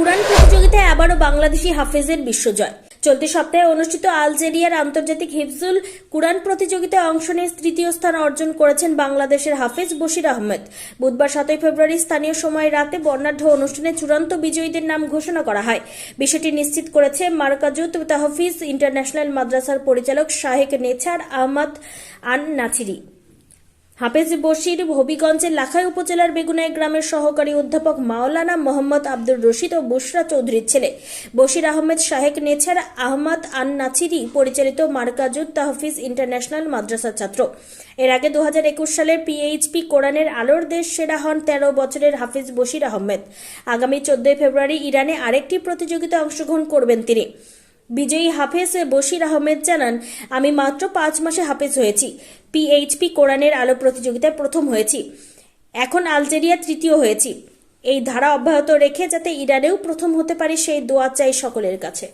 কুরআন প্রতিযোগিতায় আবারও বাংলাদেশি হাফেজের বিশ্বজয়। চলতি সপ্তাহে অনুষ্ঠিত আলজেরিয়ার আন্তর্জাতিক হিফজুল কুরআন প্রতিযোগিতায় অংশ নিয়ে তৃতীয় স্থান অর্জন করেছেন বাংলাদেশের হাফেজ বশির আহমেদ। বুধবার সাতই ফেব্রুয়ারি স্থানীয় সময় রাতে বর্ণাঢ্য অনুষ্ঠানে চূড়ান্ত বিজয়ীদের নাম ঘোষণা করা হয়। বিষয়টি নিশ্চিত করেছে মার্কাজুত তাহফিজ ইন্টারন্যাশনাল মাদ্রাসার পরিচালক শাহেক নেছার আহমদ আন নাছিরি হাফেজ বশির হবিগঞ্জের লাখাই উপজেলার বেগুনাই গ্রামের সহকারী অধ্যাপক মাওলানা মোহাম্মদ আব্দুর রশিদ ও বুশরা চৌধুরীর ছেলে। বশির আহমেদ শাহেক নেছার, আহমদ আন নাছিরি পরিচালিত মার্কাজুত তাহফিজ ইন্টারন্যাশনাল মাদ্রাসার ছাত্র। এর আগে দু হাজার একুশ সালের পিএইচপি কোরআনের আলোর দেশ সেরা হন তেরো বছরের হাফিজ বশির আহমেদ। আগামী চোদ্দই ফেব্রুয়ারি ইরানে আরেকটি প্রতিযোগিতায় অংশগ্রহণ করবেন তিনি। বিজয়ী হাফেজ বশির আহমেদ জানান, আমি মাত্র পাঁচ মাসে হাফেজ হয়েছি। পিএইচপি কোরআনের আলো প্রতিযোগিতায় প্রথম হয়েছি। এখন আলজেরিয়া তৃতীয় হয়েছি। এই ধারা অব্যাহত রেখে যাতে ইরানেও প্রথম হতে পারে সেই দোয়া চাই সকলের কাছে।